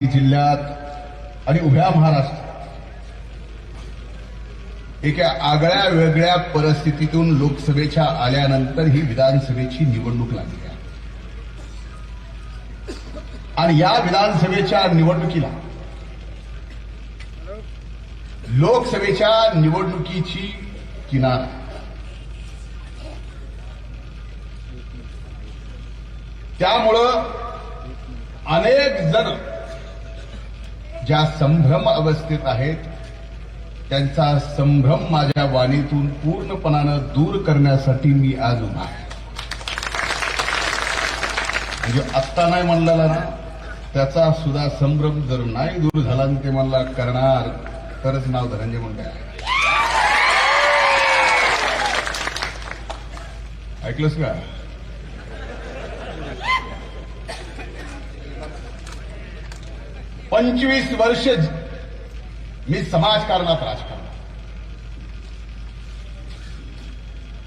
जिल्ह्यात आणि उभ्या महाराष्ट्र एका आगळ्या वेगळ्या परिस्थितीतून लोकसभेच्या आल्यानंतर ही विधानसभेची निवडणूक लागली आहे. आणि या विधानसभेच्या निवडणुकीला लोकसभेच्या निवडणुकीची किनार त्यामुळं अनेक जण ज्या संभ्रम अवस्थेत आहेत त्यांचा संभ्रम माझ्या वाणीतून पूर्णपणानं दूर करण्यासाठी मी आज उभा आहे. म्हणजे आत्ता नाही म्हणलेला ना त्याचा सुद्धा संभ्रम जर नाही दूर झाला आणि ते म्हणला करणार तरच नाव धनंजय मुंडे आहे. ऐकलंस का? पंचवीस वर्ष मी समाजकारणात राजकारण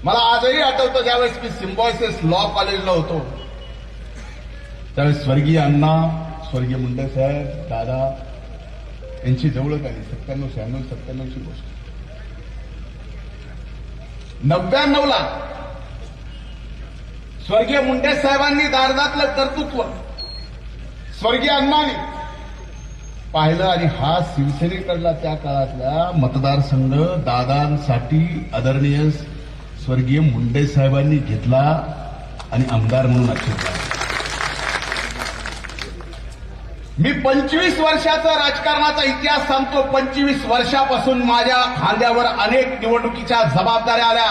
मला आजही आठवतं ज्यावेळेस मी सिम्बॉयसिस लॉ कॉलेजला होतो. त्यावेळेस स्वर्गीय अण्णा स्वर्गीय मुंडे साहेब दादा यांची जवळच आली सत्त्याण्णव शहाण्णव सत्त्याण्णवची गोष्ट. नव्याण्णवला स्वर्गीय मुंडे साहेबांनी दारदातलं कर्तृत्व स्वर्गीय अण्णांनी पाहिलं आणि हा शिवसेनेकडला त्या काळातला मतदारसंघ दादांसाठी आदरणीय स्वर्गीय मुंडे साहेबांनी घेतला आणि आमदार म्हणून अक्षर मी पंचवीस वर्षाचा राजकारणाचा इतिहास सांगतो. पंचवीस वर्षापासून माझ्या खांद्यावर अनेक निवडणुकीच्या जबाबदाऱ्या आल्या.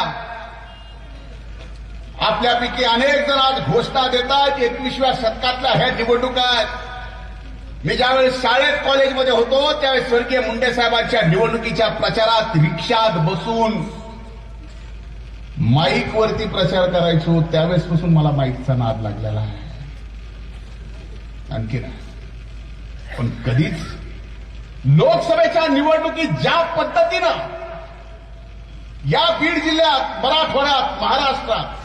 आपल्यापैकी अनेक जण आज घोषणा देतात एकवीसव्या शतकातल्या ह्या निवडणुका आहेत. मी ज्यावेळेस शाळेत कॉलेजमध्ये होतो त्यावेळेस स्वर्गीय मुंडे साहेबांच्या निवडणुकीच्या प्रचारात रिक्षात बसून माईकवरती प्रचार करायचो त्यावेळेस पासून मला माईकचा नाद लागलेला आहे. आणखी नाही. पण कधीच लोकसभेच्या निवडणुकीत ज्या पद्धतीनं या बीड जिल्ह्यात मराठवाड्यात महाराष्ट्रात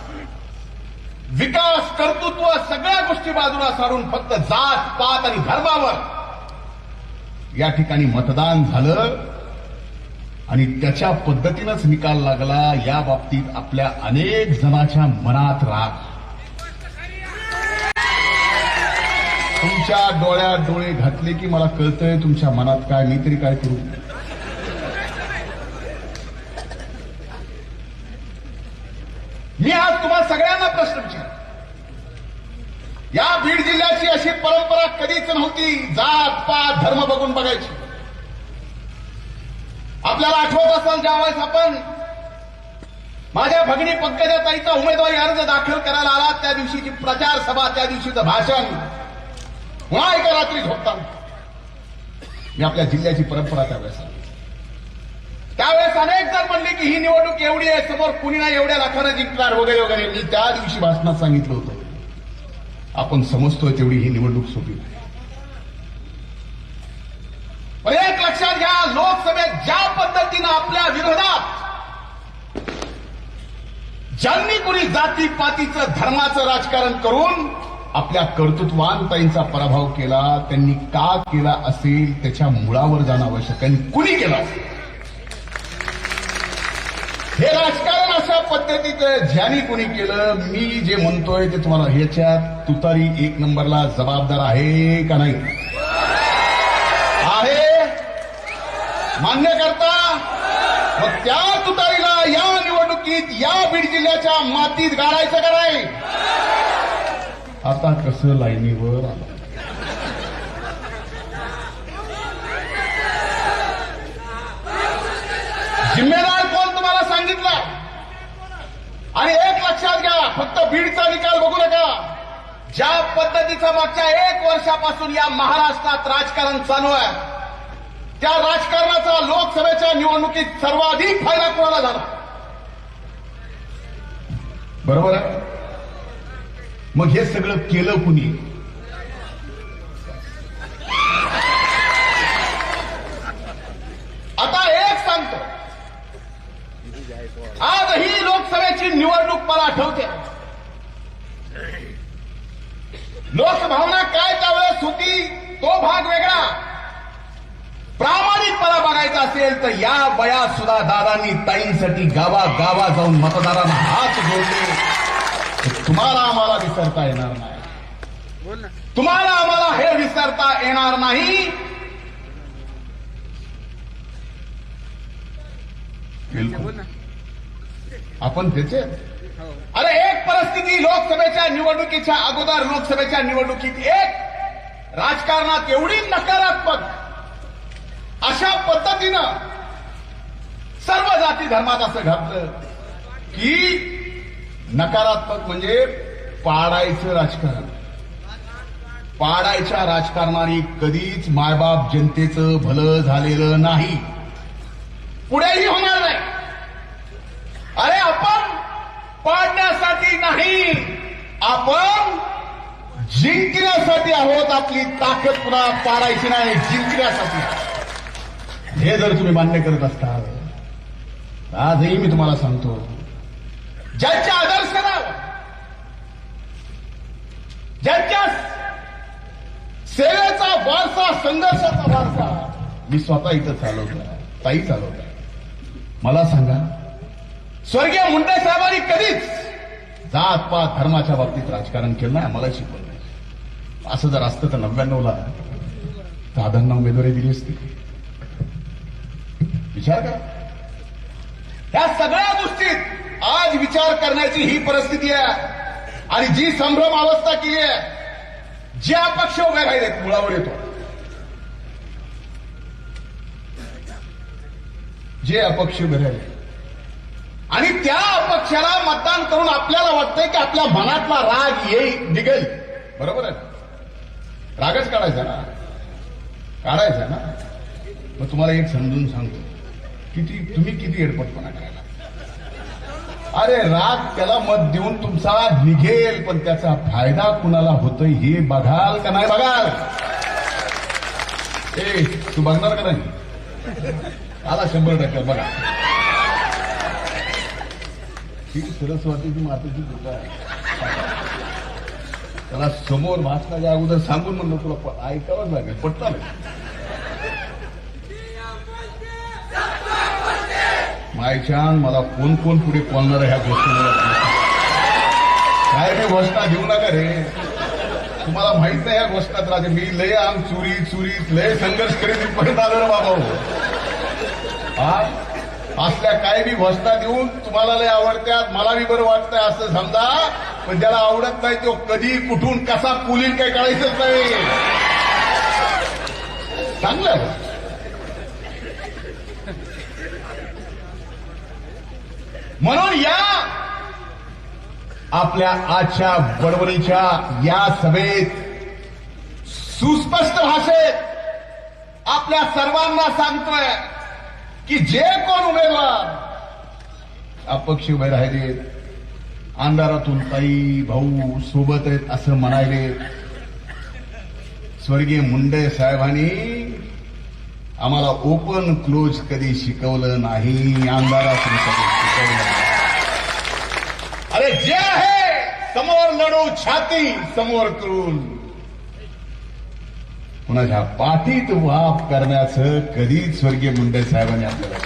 विकास कर्तृत्व सगळ्या गोष्टी बाजूला सारून फक्त जात पात आणि धर्मावर. या ठिकाणी मतदान झालं आणि त्याच्या पद्धतीनंच निकाल लागला. या बाबतीत आपल्या अनेक जणांच्या मनात राग. तुमच्या डोळ्यात डोळे घातले की मला कळतंय तुमच्या मनात काय मी तरी काय करू मी आज तुम्हाला सगळ्यांना प्रश्न विचार या बीड जिल्ह्याची अशी परंपरा कधीच नव्हती जात पात धर्म बघून बघायची. आपल्याला आठवत असाल ज्यावेळेस आपण माझ्या भगिनी पंकजाताईचा उमेदवारी अर्ज दाखल करायला आला त्या दिवशीची प्रचार सभा त्या दिवशीचं भाषण. पुन्हा एका रात्री झोपताना मी आपल्या जिल्ह्याची परंपरा त्यावेळेस त्यावेळेस अनेक जण म्हणले की ही निवडणूक एवढी आहे समोर कुणी नाही एवढ्या लाखानं जिंकणार वगैरे वगैरे. मी त्या दिवशी भाषणात सांगितलं होतं. आपण समजतोय तेवढी ही निवडणूक सोपी. नाही पण एक लक्षात घ्या लोकसभेत ज्या पद्धतीनं आपल्या विरोधात ज्यांनी कुणी जाती पातीचं धर्माचं राजकारण करून आपल्या कर्तृत्वांताईंचा पराभव केला त्यांनी का केला असेल त्याच्या मुळावर जाणं आवश्यक आणि कुणी केला असेल? हे राजकारण अशा पद्धतीचं ज्यांनी कुणी केलं मी जे म्हणतोय ते तुम्हाला ह्याच्यात तुतारी एक नंबरला जबाबदार आहे का नाही? आहे. मान्य करता मग त्या तुतारीला या निवडणुकीत या बीड जिल्ह्याच्या मातीत गाडायचं का नाही? आता कसं लाईनीवर आलं जिम्मेदार कोण तुम्हाला सांगितलं आणि एक लक्षात घ्या फक्त बीडचा निकाल बघू नका. ज्या पद्धतीचं मागच्या एक वर्षापासून या महाराष्ट्रात राजकारण चालू आहे त्या राजकारणाचा लोकसभेच्या निवडणुकीत सर्वाधिक फायदा कोणाला झाला? बरोबर आहे? मग हे सगळं केलं कुणी? आता एक सांगतो. आजही लोकसभेची निवडणूक मला आठवते. लोकभावना काय त्यावेळेस होती तो भाग वेगळा. असेल तर या वयात सुद्धा दादांनी ताईंसाठी गावा गावा जाऊन मतदारांना हात जोडले. तुम्हाला आम्हाला विसरता येणार नाही. तुम्हाला आम्हाला हे विसरता येणार नाही. बोल बिलकुल आपण त्याचे अरे एक परिस्थिती लोकसभेच्या निवडणुकीच्या अगोदर लोकसभेच्या निवडणुकीत एक राजकारणात एवढी नकारात्मक अशा पद्धतीनं सर्व जाती धर्मात असं घातलं की नकारात्मक म्हणजे पाडायचं राजकारण. पाडायच्या राजकारणाने कधीच मायबाप जनतेचं भलं झालेलं नाही. पुढेही होणार नाही. अरे आपण पाडण्यासाठी नाही. आपण जिंकण्यासाठी आहोत आपली ताकद पुन्हा पाडायची नाही जिंकण्यासाठी. हे जर तुम्ही मान्य करत असताल आजही मी तुम्हाला सांगतो ज्यांच्या आदर्शनावर ज्यांच्या सेवेचा वारसा संघर्षाचा वारसा मी स्वतः इथं चालवतो ताई चालवतो मला सांगा स्वर्गीय मुंडे साहेबांनी कधीच जात पात धर्माच्या बाबतीत राजकारण केलं नाही आम्हाला शिकवलं नाही. असं जर असतं तर नव्याण्णवला दादांना उमेदवारी दिली असती. विचार करा. त्या सगळ्या गोष्टीत आज विचार करण्याची ही परिस्थिती आहे आणि जी संभ्रम अवस्था केली आहे जे अपक्ष उभे राहिलेत मुळावर येतो. जे अपक्ष उभे राहिले आणि त्या अपक्षाला मतदान करून आपल्याला वाटतंय की आपल्या मनातला राग येईल निघेल. बरोबर आहे? रागच काढायचा ना? काढायचा ना? मग तुम्हाला एक समजून सांगतो. किती तुम्ही किती एडपटपणा करायला. अरे राग त्याला मत देऊन तुमचा निघेल पण त्याचा फायदा कुणाला होतोय हे बघाल का नाही बघाल? ए तू बघणार का नाही? आला शंभर टक्के बघा. ही सरस्वतीची मातेची कृपा आहे. त्याला समोर भाषणाच्या अगोदर सांगून म्हणलं तुला ऐकावंच लागेल पटता नाही. मायछान मला कोण कोण पुढे बोलणार ह्या गोष्टी मला काय मी घोषणा घेऊ नका रे. तुम्हाला माहीत नाही या घोषणात राहते मी लय आम चुरी चुरी लय संघर्ष करीत इथपर्यंत आलो रे बाबा असल्या काय बी घोषणा देऊन तुम्हाला लय आवडत्यात मला बी बरं वाटतंय असं समजा. पण ज्याला आवडत नाही तो कधी कुठून कसा पुलील काही कळायचंच नाही. चांगलं म्हणून या आपल्या आजच्या बडबडीच्या या सभेत सुस्पष्ट भाषेत आपल्या सर्वांना सांगतोय. की जे कोण उमेदवार अपक्ष उभे राहिले अंधारातून ताई भाऊ सोबत आहेत असं म्हणायले स्वर्गीय मुंडे साहेबांनी आम्हाला ओपन क्लोज कधी शिकवलं नाही अंधारातून कधी शिकवलं अरे जे आहे समोर लढू छाती समोर करून कुणाच्या पाठीत वाप करण्याचं कधीच स्वर्गीय मुंडे साहेबांनी आपल्याला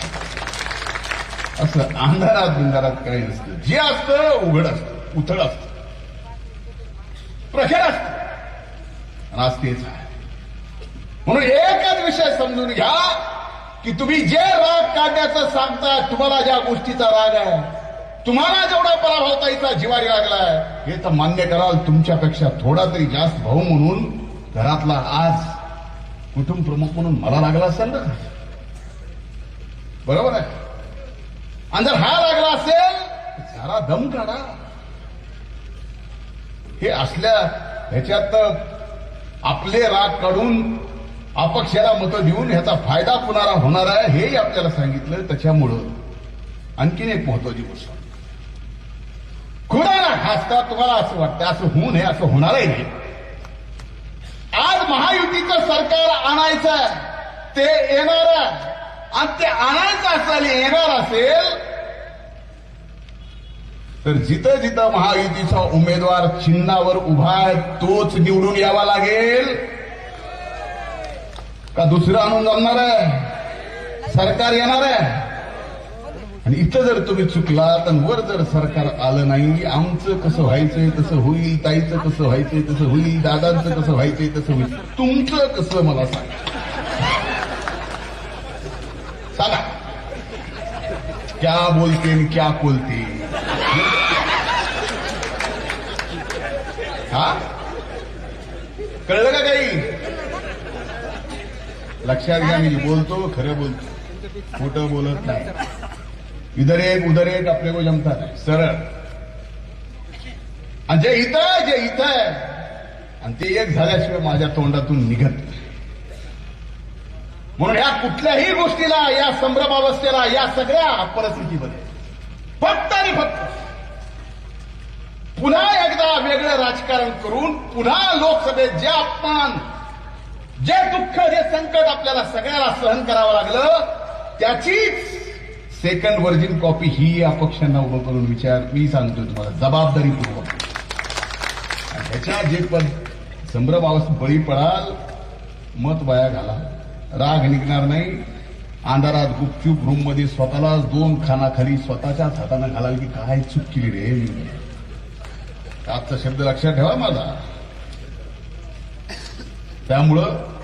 असं अंधारात बिंधारात काही नसतं. जे असतं उघड असतं उथळ असतं. प्रखर असतं. आणि तेच आहे. म्हणून एकच विषय समजून घ्या की तुम्ही जे राग काढण्याचं सांगताय तुम्हाला ज्या गोष्टीचा राग आहे तुम्हाला जेवढा पराभवताईचा जिवारी लागलाय हे तर मान्य कराल तुमच्यापेक्षा थोडा तरी जास्त भाऊ म्हणून घरातला आज कुटुंब प्रमुख म्हणून मला लागला असेल ना. बरोबर आहे? आणि जर हा लागला असेल सारा जरा दम काढा. हे असल्या ह्याच्यात आपले राग काढून अपक्षाला मतं देऊन ह्याचा फायदा कुणाला होणार आहे हेही आपल्याला सांगितलं. त्याच्यामुळं आणखीन एक महत्वाची गोष्ट. खुदा ना खासदार तुम्हाला असं वाटतं असं होऊ नये असं होणारही नाही. महायुतीचं सरकार आणायचं ते येणार आणि ते आणायचं असेल येणार असेल तर जिथं जिथं महायुतीचा उमेदवार चिन्हावर उभा आहे तोच निवडून यावा लागेल. का दुसरं आणून जमणार आहे? सरकार येणार आहे? आणि इथं जर तुम्ही चुकला तर वर जर सरकार आलं नाही आमचं कसं व्हायचंय तसं होईल ताईचं कसं व्हायचंय तसं होईल दादांचं कसं व्हायचंय तसं होईल. तुमचं कसं मला सांगा? सांगा. क्या बोलते आणि क्या बोलते हा? कळलं का काही? लक्षात घ्या मी बोलतो खरं बोलतो. खोटं बोलत नाही. इधर एक उधर एक अपने को जमता है। सरळ आणि जे इथं आहे, जे इथं आहे आणि ते एक झाल्याशिवाय माझ्या तोंडातून निघत नाही. म्हणून या कुठल्याही गोष्टीला या संभ्रमावस्थेला या सगळ्या परिस्थितीमध्ये फक्त आणि फक्त पुन्हा एकदा वेगळं राजकारण करून पुन्हा लोकसभेत जे अपमान जे दुःख जे संकट आपल्याला सगळ्याला सहन करावं लागलं त्याचीच सेकंड व्हर्जिन कॉपी ही अपक्षांना उभं करून विचार मी सांगतोय तुम्हाला जबाबदारीपूर्वक. आणि ह्याच्या जे पद संभ्रम बळी पडाल मत वाया घाला. राग निघणार नाही. अंधारात गुपचूप रूममध्ये स्वतःलाच दोन खानाखाली स्वतःच्याच हाताने घालाल की काय चूक केली रे आजचा शब्द लक्षात ठेवा माझा. त्यामुळं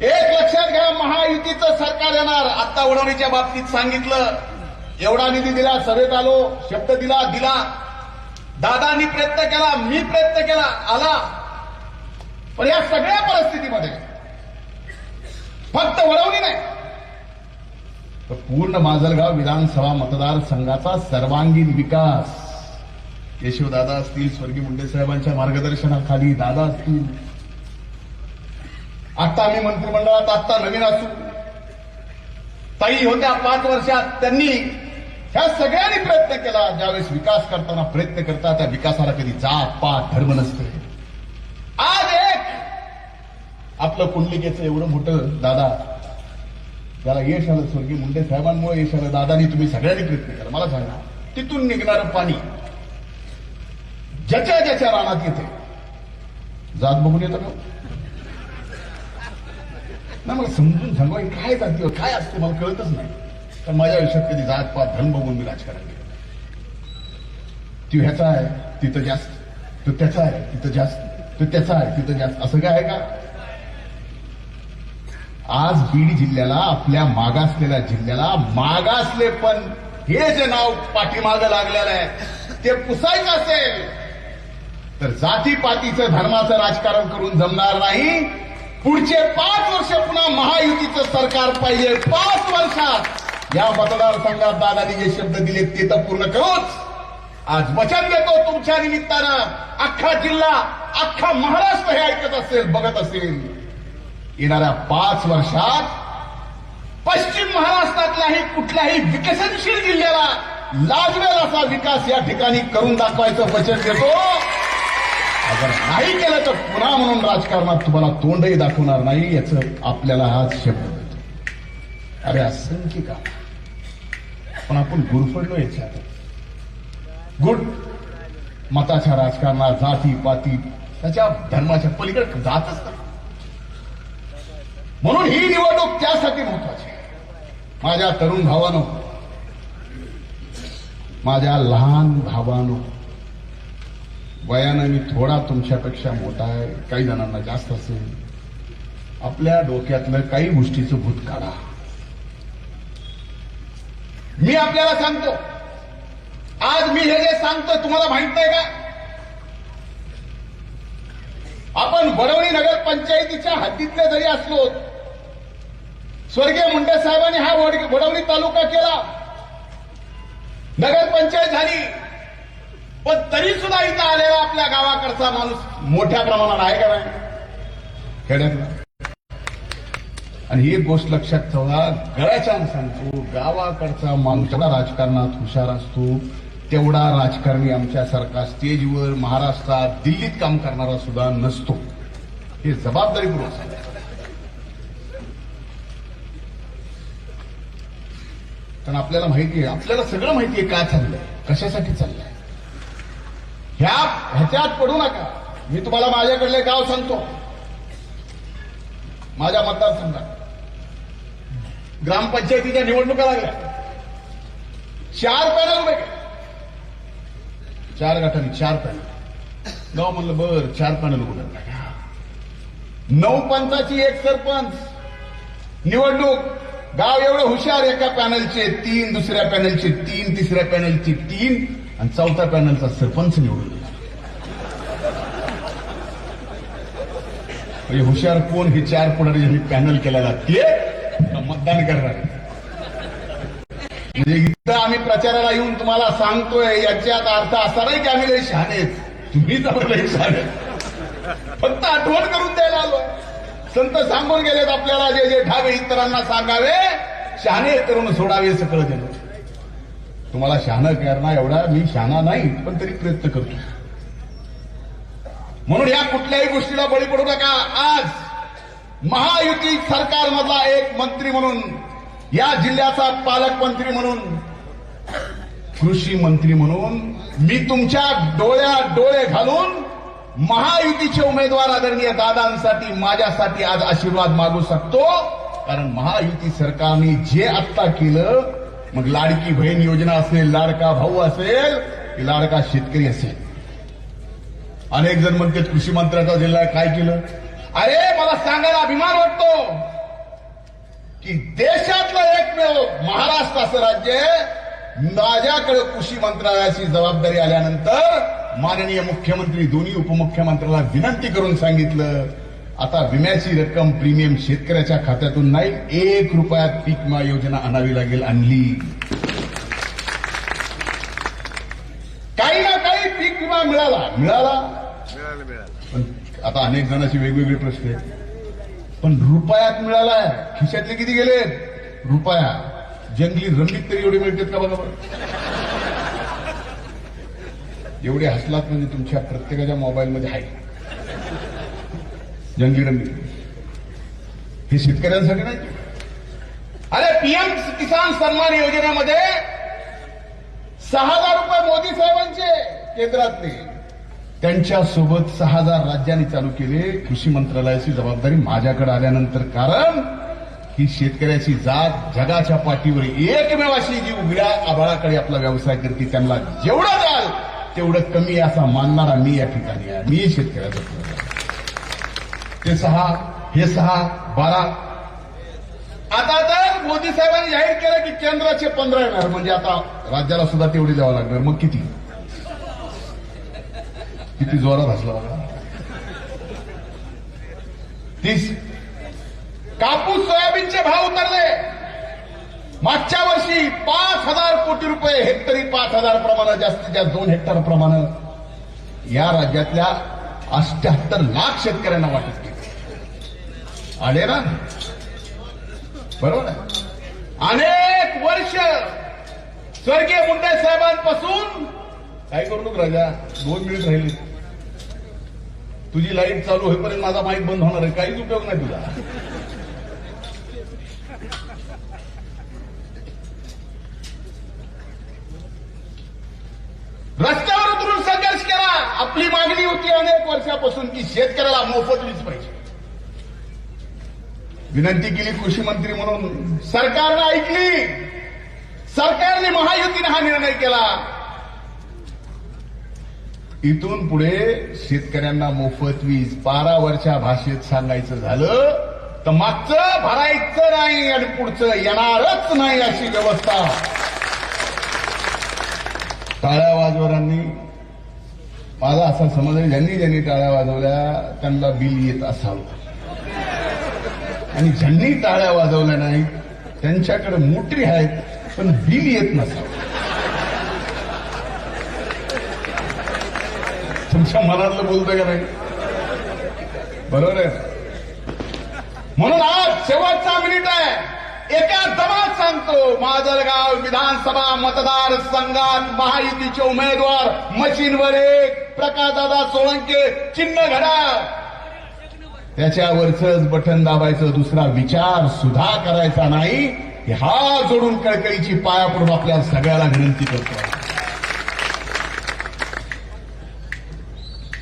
एक लक्षात घ्या महायुतीचं सरकार येणार. आता उडवणीच्या बाबतीत सांगितलं. एवढा निधी दिला सभेत आलो शब्द दिला दिला. दादानी प्रयत्न केला मी प्रयत्न केला आला. पण या सगळ्या परिस्थितीमध्ये फक्त वळवणी नाही. तर पूर्ण माजलगाव विधानसभा मतदारसंघाचा सर्वांगीण विकास. केशवदादा असतील स्वर्गीय मुंडे साहेबांच्या मार्गदर्शनाखाली दादा असतील आता आम्ही मंत्रिमंडळात आता नवीन असू. ताई होत्या पाच वर्षात त्यांनी ह्या सगळ्यांनी प्रयत्न केला. ज्यावेळेस विकास करताना प्रयत्न करता त्या विकासाला कधी जात पात धर्म नसते. आज एक! आपलं कुंडलिकेचं एवढं मोठं दादा त्याला यश आलं स्वर्गीय मुंडे साहेबांमुळे यश आलं दादानी तुम्ही सगळ्यांनी प्रयत्न केला. मला सांगा तिथून निघणारं पाणी ज्याच्या ज्याच्या रानात येते? जात बघून येतं का? ना मला समजून सांगा. काय जाते काय असते मला कळतच नाही. कारण माझ्या आयुष्यात कधी जात पात धर्म बघून मी राजकारण केलं ती ह्याचा आहे तिथं जास्त. तो त्याचा आहे तिथं जास्त. तो त्याचा आहे तिथं जास्त. असं काय आहे का? आज बीड जिल्ह्याला आपल्या मागासलेल्या जिल्ह्याला मागासले पण हे जे नाव पाठीमागं लागलेलं आहे ते पुसायचं असेल. तर जातीपातीचं धर्माचं राजकारण करून जमणार नाही. पुढचे पाच वर्ष पुन्हा महायुतीचं सरकार पाहिजे. पाच वर्षात. या मतदारसंघात दादानी जे शब्द दिले ते तर पूर्ण करूच. आज वचन देतो तुमच्या निमित्तानं. अख्खा जिल्हा अख्खा महाराष्ट्र हे ऐकत असेल बघत असेल. येणाऱ्या पाच वर्षात पश्चिम महाराष्ट्रातल्याही कुठल्याही विकसनशील जिल्ह्याला लाजवेल असा विकास या ठिकाणी करून दाखवायचं वचन देतो. अगर नाही केलं तर पुन्हा म्हणून राजकारणात तुम्हाला तोंडही दाखवणार नाही याच आपल्याला आज शब्द देतो अरे असंख्य का पण आपण गुरफडलो याच्या गुड. मताच्या राजकारणात जाती पाती त्याच्या धर्माच्या पलीकडे जातच नाही. म्हणून ही निवडणूक त्यासाठी महत्वाची आहे. माझ्या तरुण भावानो माझ्या लहान भावानो वयानं मी थोडा तुमच्यापेक्षा मोठा आहे काही जणांना जास्त असेल. आपल्या डोक्यातलं काही गोष्टीचं भूत काढा. मी आपल्याला सांगतो. आज मी हे जे सांगतोय तुम्हाला माहीत नाही का? आपण वडवणी नगर पंचायतीच्या हद्दीतले जरी असलो स्वर्गीय मुंडे साहेबांनी हा वडवणी तालुका केला. नगरपंचायत झाली. पण तरी सुद्धा इथं आलेला आपल्या गावाकडचा माणूस मोठ्या प्रमाणात आहे का नाही? खेड्यातला. आणि ही एक गोष्ट लक्षात ठेवा गळ्याच्या सांगतो गावाकडचा माणूस राजकारणात हुशार असतो तेवढा राजकारणी आमच्यासारखा स्टेजवर महाराष्ट्रात दिल्लीत काम करणारा सुद्धा नसतो. हे जबाबदारीपूर्वक सांगतो कारण आपल्याला माहिती आहे आपल्याला सगळं माहिती आहे का चाललंय? कशासाठी चाललंय? ह्या ह्याच्यात पडू नका. मी तुम्हाला माझ्याकडले गाव सांगतो. माझ्या मतदारसंघात. ग्रामपंचायतीच्या निवडणुका लागल्या. चार पॅनल उभे चार गटांनी चार पॅनल. गाव म्हणलं बर चार पॅनल उघडत करणार नऊ पंचाची एक सरपंच. निवडणूक. गाव एवढं हुशार एका पॅनलचे तीन दुसऱ्या पॅनलचे तीन तिसऱ्या पॅनलचे तीन. आणि चौथा पॅनलचा सरपंच निवडून म्हणजे हुशार कोण? हे चार पुढारी ज्यांनी पॅनल केलेला ते मतदान करणार म्हणजे इथं आम्ही प्रचाराला येऊन तुम्हाला सांगतोय याच्यात अर्थ असा नाही की आम्ही लई शहाणे तुम्हीच लई शहाणे फक्त आठवण करून द्यायला आलोय. संत सांगून गेलेत आपल्याला जे जे ठावे इतरांना सांगावे शहाणे करून सोडावे सगळं जण तुम्हाला शहाणं करणार एवढा मी शहाणा नाही पण तरी प्रयत्न करतो. म्हणून या कुठल्याही गोष्टीला बळी पडू नका. आज महायुती सरकारमधला एक मंत्री म्हणून या जिल्ह्याचा पालकमंत्री म्हणून कृषी मंत्री म्हणून मी तुमच्या डोळ्यात डोळे घालून महायुतीचे उमेदवार आदरणीय दादांसाठी माझ्यासाठी आज आशीर्वाद मागू शकतो. कारण महायुती सरकारने जे आत्ता केलं मग लाडकी बहीण योजना असेल लाडका भाऊ असेल की लाडका शेतकरी असेल. अनेक जण म्हणतात कृषी मंत्र्याचा जिल्हा काय केलं? अरे मला सांगायला अभिमान वाटतो की देशातलं एकमेव महाराष्ट्र असं राज्य माझ्याकडे कृषी मंत्रालयाची जबाबदारी आल्यानंतर माननीय मुख्यमंत्री दोन्ही उपमुख्यमंत्र्याला विनंती करून सांगितलं आता विम्याची रक्कम प्रीमियम शेतकऱ्याच्या खात्यातून नाही एक रुपयात पीक विमा योजना आणावी लागेल आणली. काही ना काही पीक विमा मिळाला. मिळाला? मिळालं मिळालं. पण आता अनेक जणांचे वेगवेगळे प्रश्न आहेत. पण रुपयात मिळालाय खिशातले किती गेले? रुपया. जंगली रंगीत तरी एवढे मिळतात का बघा बरं? एवढे हसलात म्हणजे तुमच्या प्रत्येकाच्या मोबाईलमध्ये आहे. जंगली हे शेतकऱ्यांसाठी नाही. अरे पीएम किसान सन्मान योजनेमध्ये सहा हजार रुपये मोदी साहेबांचे केंद्रातले. त्यांच्यासोबत सहा हजार राज्यांनी चालू केले. कृषी मंत्रालयाची जबाबदारी माझ्याकडे आल्यानंतर कारण ही शेतकऱ्याची जात जगाच्या पाठीवर एकमेव अशी जी उघड्या आबाळाकडे आपला व्यवसाय करते त्यांना जेवढं द्याल तेवढं कमी असा मानणारा मी या ठिकाणी आहे. मी शेतकऱ्याचा ते सहा हे सहा बारा. आता तर मोदी साहेबांनी जाहीर केलं की केंद्राचे पंधरा येणार. म्हणजे आता राज्याला सुद्धा तेवढी द्यावं लागणार. मग किती? किती जोरात असला तीस. कापूस सोयाबीनचे भाव उतरले. मागच्या वर्षी पाच हजार कोटी रुपये हेक्टरी पाच हजार प्रमाणात जास्तीत जास्त दोन हेक्टर प्रमाण या राज्यातल्या अष्ट्याहत्तर लाख शेतकऱ्यांना वाटत. आले ना बरोबर अनेक वर्ष स्वर्गीय मुंडे साहेबांपासून काय करू नको राजा दोन मिनिट राहिले. तुझी लाइट चालू होईपर्यंत माझा माईक बंद होणार आहे काहीच उपयोग नाही तुझा. रस्त्यावर उतरून संघर्ष केला. आपली मागणी होती अनेक वर्षापासून की शेतकऱ्याला मोफत वीज पाहिजे. विनंती केली कृषी मंत्री म्हणून. सरकारनं ऐकली. सरकारने महायुतीने हा निर्णय केला. इथून पुढे शेतकऱ्यांना मोफत वीज बारा वर्षा भाषेत सांगायचं झालं तर मागचं भरायचं नाही आणि पुढचं येणारच नाही अशी व्यवस्था. टाळ्या वाजवरांनी माझा असा समज आहे ज्यांनी ज्यांनी टाळ्या वाजवल्या त्यांना बिल येत असावं. आणि ज्यांनी टाळ्या वाजवल्या नाहीत त्यांच्याकडे मोटरी आहेत पण बिल येत नसावं तुमच्या मनातलं बोलतोय का नाही? बरोबर आहे. म्हणून आज शेवटचा मिनिट आहे. एका दमात सांगतो माजलगाव विधानसभा मतदार संघात महायुतीचे उमेदवार मशीनवर एक प्रकाशदादा सोळंके चिन्ह घडा त्याच्यावरच बटन दाबायचं दुसरा विचार सुद्धा करायचा नाही. हा जोडून कळकळीची पाया पडून आपल्या सगळ्याला विनंती करतो.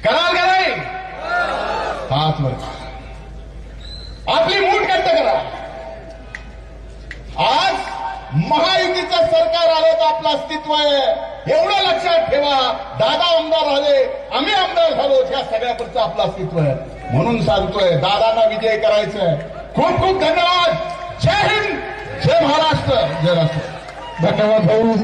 कराल का नाही? हात वर आपली मूठ घट्ट करा. आपलं अस्तित्व आहे. एवढं लक्षात ठेवा. दादा आमदार झाले आम्ही आमदार झालो ह्या सगळ्याकडचं आपलं अस्तित्व आहे. म्हणून सांगतोय दादांना विजय करायचंय. खूप खूप धन्यवाद. जय हिंद जय महाराष्ट्र जय राष्ट्र धन्यवाद भाऊ.